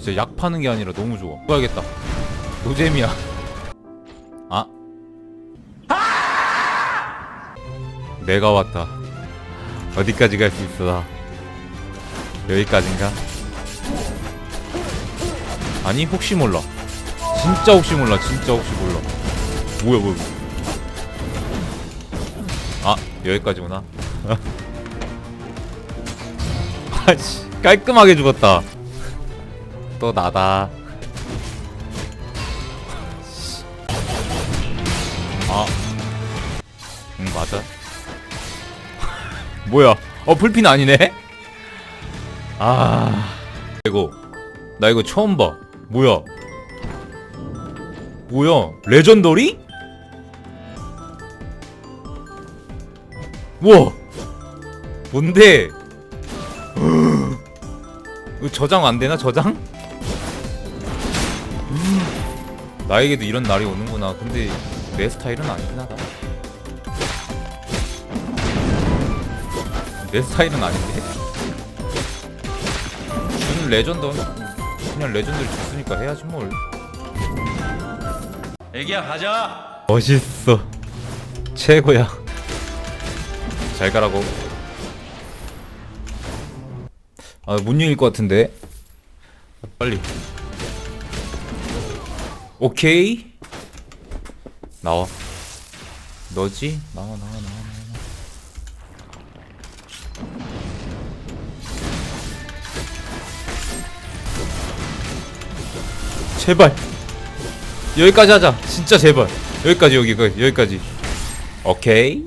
진짜 약 파는 게 아니라 너무 좋아. 봐야겠다. 노잼이야. 아. 내가 왔다. 어디까지 갈 수 있어 나. 여기까지인가? 아니 혹시 몰라. 진짜 혹시 몰라. 진짜 혹시 몰라. 뭐야 뭐야. 아 여기까지구나. 아씨 깔끔하게 죽었다. 또 나다. 아, 응 맞아. 뭐야? 어 불핀 아니네? 아, 이거 나 이거 처음 봐. 뭐야? 뭐야? 레전더리? 우와, 뭔데? 저장 안 되나 저장? 나에게도 이런 날이 오는구나. 근데 내 스타일은 아니긴 하다. 내 스타일은 아닌데. 주는 레전드 그냥 레전드를 줬으니까 해야지 뭘. 애기야 가자. 멋있어. 최고야. 잘 가라고. 아, 못 이길 것 같은데. 빨리. 오케이. 나와. 너지? 나와, 나와, 나와, 나와. 제발. 여기까지 하자. 진짜 제발. 여기까지 여기 그 여기까지. 오케이.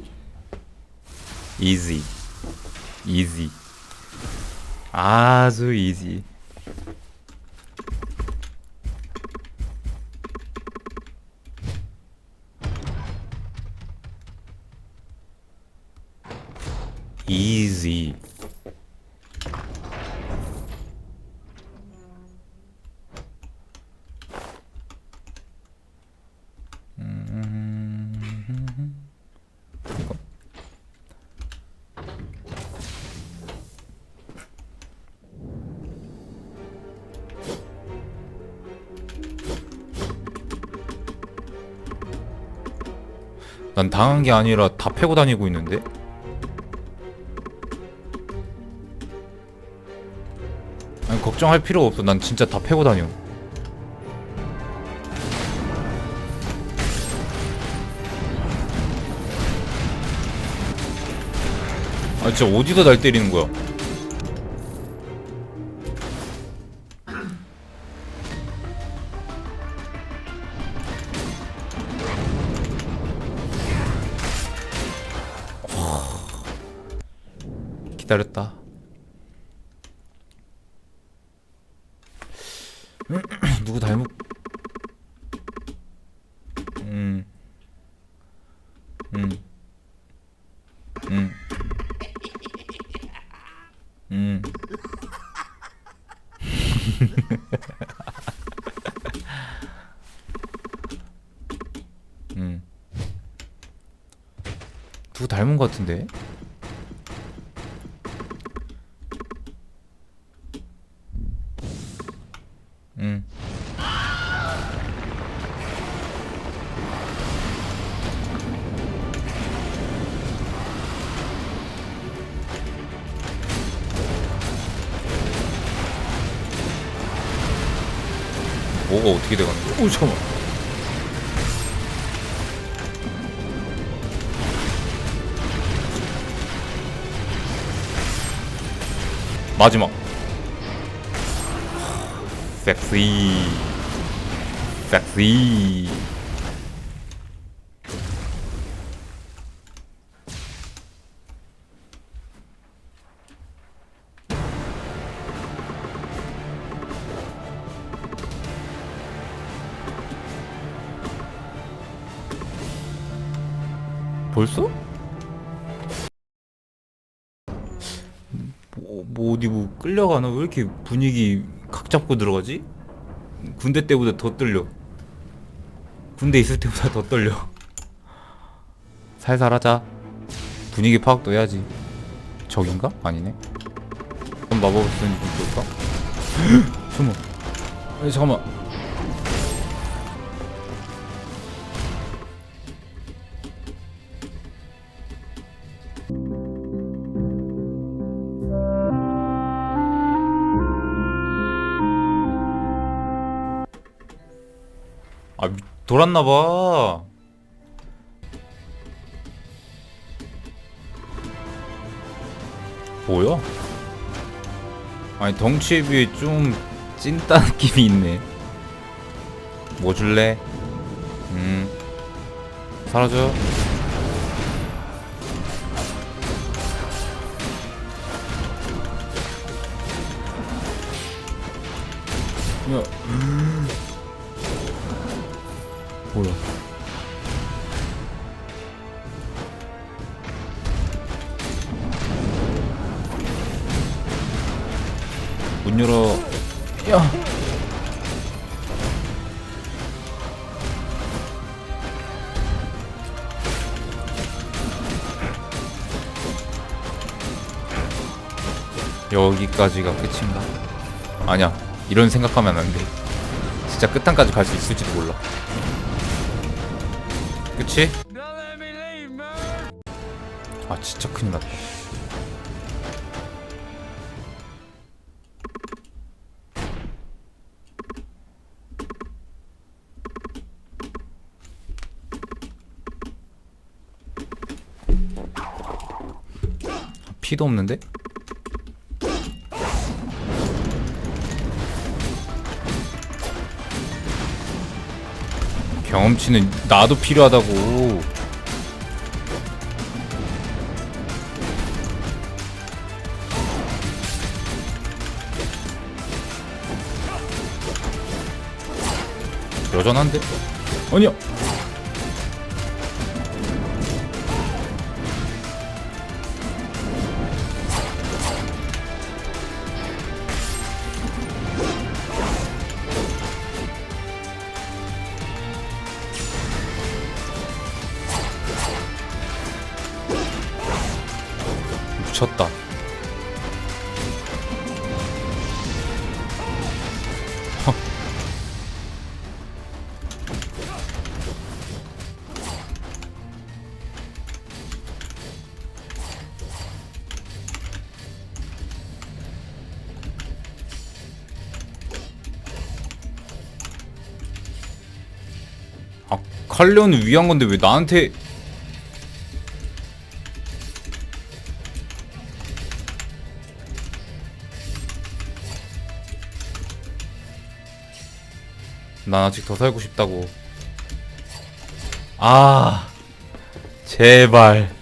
이지. 이지. 아주 이지. 이지. 난 당한 게 아니라 다 패고 다니고 있는데? 걱정할 필요 없어. 난 진짜 다 패고 다녀. 아 진짜 어디서 날 때리는 거야? 기다렸다. 누구 닮은? 음. 음. 음. 음. 음. 누구 닮은 것 같은데? 뭐가 어떻게 돼가는 거야? 오 잠깐만. 마지막. 섹시. 섹시. 벌써? 뭐, 뭐 어디 뭐 끌려가나? 왜 이렇게 분위기 각 잡고 들어가지? 군대 때보다 더 떨려. 군대 있을 때보다 더 떨려. 살살 하자. 분위기 파악도 해야지. 적인가? 아니네. 그럼 마법을 쓰는 좀 좋을까? 숨어. 아니 잠깐만 돌았나봐. 뭐야? 아니 덩치에 비해 좀 찐따 느낌이 있네. 뭐 줄래? 음. 사라져. 야 음. 뭐야 문 열어. 야. 여기까지가 끝인가? 아니야. 이런 생각하면 안 돼. 진짜 끝단까지 갈 수 있을지도 몰라 그치? 아 진짜 큰일 났다 피도 없는데? 경험치는 나도 필요하다고. 여전한데? 아니야. 미쳤다. 허. 아, 칼레온을 위한 건데 왜 나한테 난 아직 더 살고 싶다고. 아, 제발.